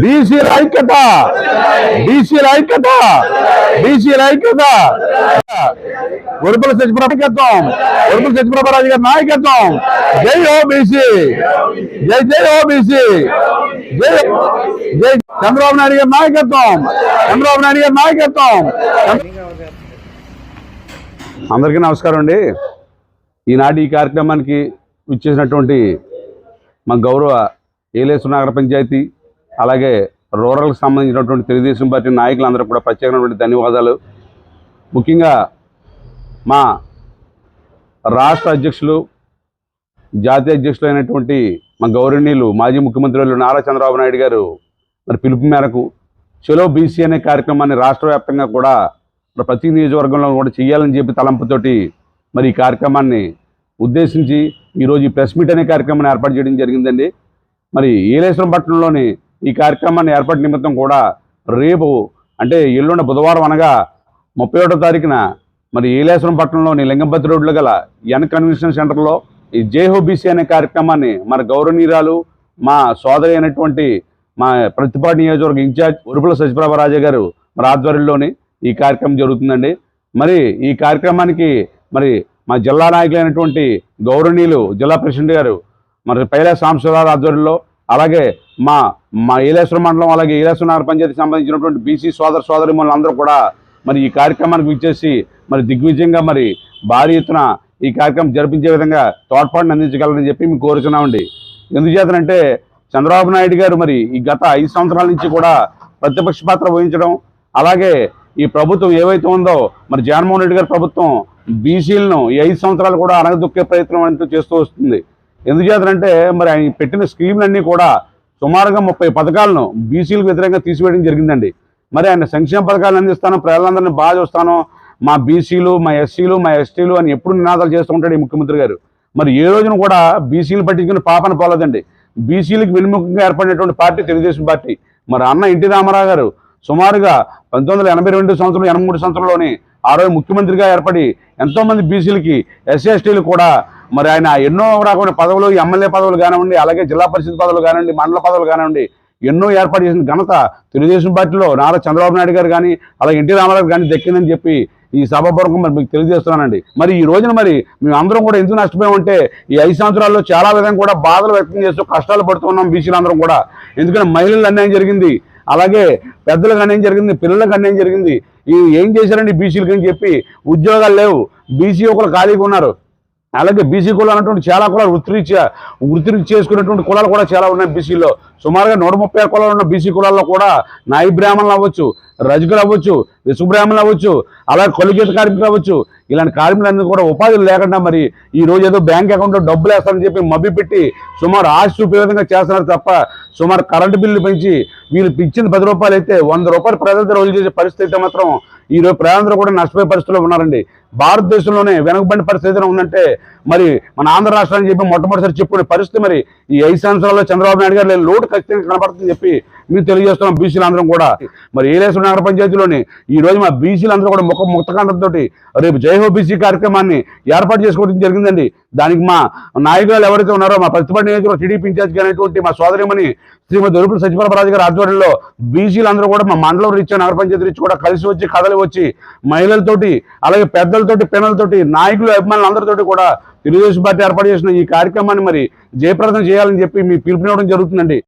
బీసీల ఐక్యత బీసీల ఐక్యత బీసీల ఐక్యత. ఉరుపుల సత్యప్రభ నాయకత్వం ఉరుపుల సత్యప్రభరాజు గారి నాయకత్వం. జై హో బీసీ. జై జై ఓబీసీ బీసీ. జై జై చంద్రబాబు నాయుడు గారి నాయకత్వం. చంద్రబాబు నాయుడు గారి నాయకత్వం. అందరికీ నమస్కారం అండి. ఈనాటి ఈ కార్యక్రమానికి ఇచ్చేసినటువంటి మా గౌరవ ఏలేశ్వర నగర పంచాయతీ అలాగే రూరల్కి సంబంధించినటువంటి తెలుగుదేశం పార్టీ నాయకులందరూ కూడా ప్రత్యేకమైనటువంటి ధన్యవాదాలు. ముఖ్యంగా మా రాష్ట్ర అధ్యక్షులు జాతీయ అధ్యక్షులు అయినటువంటి మా గౌరవనీయులు మాజీ ముఖ్యమంత్రులు నారా చంద్రబాబు నాయుడు గారు మరి పిలుపు మేరకు చలో బీసీ అనే కార్యక్రమాన్ని రాష్ట్ర వ్యాప్తంగా కూడా ప్రతి నియోజకవర్గంలో కూడా చేయాలని చెప్పి తలంపుతోటి మరి ఈ కార్యక్రమాన్ని ఉద్దేశించి ఈరోజు ఈ ప్రెస్ మీట్ అనే కార్యక్రమాన్ని ఏర్పాటు చేయడం జరిగిందండి. మరి ఏలేశ్వరం పట్టణంలోని ఈ కార్యక్రమాన్ని ఏర్పాటు నిమిత్తం కూడా రేపు అంటే ఎల్లుండి బుధవారం అనగా ముప్పై ఒకటో తారీఖున మరి ఏలేశ్వరం పట్టణంలోని లింగంపతి రోడ్లో గల ఎన్ కన్వెన్షన్ సెంటర్లో ఈ జేహోబీసీ అనే కార్యక్రమాన్ని మన గౌరవనీయురాలు మా సోదరి అయినటువంటి మా ప్రతిపాటి నియోజకవర్గ ఇన్ఛార్జ్ ఉరుపుల సత్యప్రభ రాజా గారు మరి ఆధ్వర్యంలోని ఈ కార్యక్రమం జరుగుతుందండి. మరి ఈ కార్యక్రమానికి మరి మా జిల్లా నాయకులైనటువంటి గౌరవనీయులు జిల్లా ప్రెసిడెంట్ గారు మరి పైలా సాంబశివరావు ఆధ్వర్యంలో అలాగే మా మా ఈలేశ్వర మండలం అలాగే ఈలేశ్వర నగర పంచాయతీకి సంబంధించినటువంటి బీసీ సోదర సోదరి అందరూ కూడా మరి ఈ కార్యక్రమానికి విచ్చేసి మరి దిగ్విజయంగా మరి భారీ ఎత్తున ఈ కార్యక్రమం జరిపించే విధంగా తోడ్పాటును అందించగలరని చెప్పి మేము కోరుచున్నామండి. ఎందుచేతనంటే చంద్రబాబు నాయుడు గారు మరి ఈ గత ఐదు సంవత్సరాల నుంచి కూడా ప్రతిపక్ష పాత్ర వహించడం అలాగే ఈ ప్రభుత్వం ఏవైతే ఉందో మరి జగన్మోహన్ రెడ్డి గారి ప్రభుత్వం బీసీలను ఈ ఐదు సంవత్సరాలు కూడా అనగదొక్కే ప్రయత్నం అంటూ చేస్తూ వస్తుంది. ఎందుచేతనంటే మరి ఆయన పెట్టిన స్కీమ్లన్నీ కూడా సుమారుగా ముప్పై పథకాలను బీసీలకు వ్యతిరేకంగా తీసివేయడం జరిగిందండి. మరి ఆయన సంక్షేమ పథకాలు అందిస్తాను ప్రజలందరినీ బాగా చూస్తాను మా బీసీలు మా ఎస్సీలు మా ఎస్టీలు అని ఎప్పుడు నినాదాలు చేస్తూ ఉంటాడు ఈ ముఖ్యమంత్రి గారు. మరి ఏ రోజున కూడా బీసీలు పట్టించుకుని పాపన పోలేదండి. బీసీలకు వెనుముఖంగా ఏర్పడినటువంటి పార్టీ తెలుగుదేశం పార్టీ. మరి అన్న ఎన్టీ రామారావు గారు సుమారుగా పంతొమ్మిది వందల ఎనభై రెండు సంవత్సరం ఎనభై మూడు ఆ రోజు ముఖ్యమంత్రిగా ఏర్పడి ఎంతోమంది బీసీలకి ఎస్సీ ఎస్టీలు కూడా మరి ఆయన ఎన్నో రకమైన పదవులు ఎమ్మెల్యే పదవులు కానివ్వండి అలాగే జిల్లా పరిషత్ పదవులు కానివ్వండి మండల పదవులు కానివ్వండి ఎన్నో ఏర్పాటు చేసిన ఘనత తెలుగుదేశం పార్టీలో నారా చంద్రబాబు నాయుడు గారు కానీ అలాగే ఎన్టీ రామారావు కానీ దక్కిందని చెప్పి ఈ సభాపూర్వకం మరి మీకు తెలియజేస్తున్నానండి. మరి ఈ రోజున మరి మేము అందరం కూడా ఎందుకు నష్టపోయామంటే ఈ ఐదు సంవత్సరాల్లో చాలా విధంగా కూడా బాధలు వ్యక్తం చేస్తూ కష్టాలు పడుతున్నాం బీసీలందరం కూడా. ఎందుకంటే మహిళలు అన్యాయం జరిగింది అలాగే పెద్దలకు అన్యాయం జరిగింది పిల్లలకు అన్యాయం జరిగింది ఈ ఏం చేశారండి బీసీలకి అని చెప్పి ఉద్యోగాలు లేవు. బీసీ ఒకరు ఖాళీగా ఉన్నారు. అలాగే బీసీ కులాలు అన్నటువంటి చాలా కులాలు వృత్తిరీత్యా వృత్తి చేసుకునేటువంటి కులాలు కూడా చాలా ఉన్నాయి బీసీలో సుమారుగా నూట ముప్పై ఆరు కులాలు ఉన్న బీసీ కులాల్లో కూడా నాయి బ్రాహ్మణులు అవ్వచ్చు రజకులు అవ్వచ్చు విశ్వబ్రాహ్మణులు అవ్వచ్చు అలాగే కొలిగేత కార్మికులు అవ్వచ్చు. ఇలాంటి కార్మికులన్నీ కూడా ఉపాధులు లేకుండా మరి ఈ రోజు ఏదో బ్యాంక్ అకౌంట్లో డబ్బులు వేస్తారని చెప్పి మబ్బి పెట్టి సుమారు ఆశ చూపే చేస్తున్నారు తప్ప సుమారు కరెంటు బిల్లు పెంచి వీళ్ళు ఇచ్చిన పది రూపాయలు అయితే వంద రూపాయలు ప్రజలతో రోజు చేసే పరిస్థితి అయితే మాత్రం ఈ రోజు ప్రజలందరూ కూడా నష్టపోయే పరిస్థితుల్లో ఉన్నారండి. భారతదేశంలోనే వెనుకబడిన పరిస్థితి ఏదైనా ఉందంటే మరి మన ఆంధ్ర రాష్ట్రాన్ని చెప్పి మొట్టమొదటిసారి చెప్పుకునే పరిస్థితి మరి ఈ ఐదు సంవత్సరాల్లో చంద్రబాబు నాయుడు గారు లేని లోటు ఖచ్చితంగా కనబడుతుందని చెప్పి మీకు తెలియజేస్తున్నాం బీసీలందరం కూడా. మరి ఏలేశ్వర నగర పంచాయతీలోని ఈ రోజు మా బీసీలందరూ కూడా ముఖ ముక్తకాండంతో రేపు జైహో బీసీ కార్యక్రమాన్ని ఏర్పాటు చేసుకోవడం జరిగిందండి. దానికి మా నాయకులు ఎవరైతే ఉన్నారో మా ప్రతిపక్ష నియోజకవర్గ టీడీపీ ఇన్ఛార్జ్ అనేటువంటి మా సోదరిమణి శ్రీమతి దొరుకుడు సత్యప్రభరాజు గారి ఆధ్వర్యంలో బీసీలందరూ కూడా మా మండలం రీచ్ నగర పంచాయతీ రీచ్ కూడా కలిసి వచ్చి కథలు వచ్చి మహిళలతోటి అలాగే పెద్దలతోటి పిల్లలతోటి నాయకులు అభిమానులు అందరితోటి కూడా తెలుగుదేశం పార్టీ ఏర్పాటు చేసిన ఈ కార్యక్రమాన్ని మరి జయప్రదం చేయాలని చెప్పి మీ పిలుపునివ్వడం జరుగుతుందండి.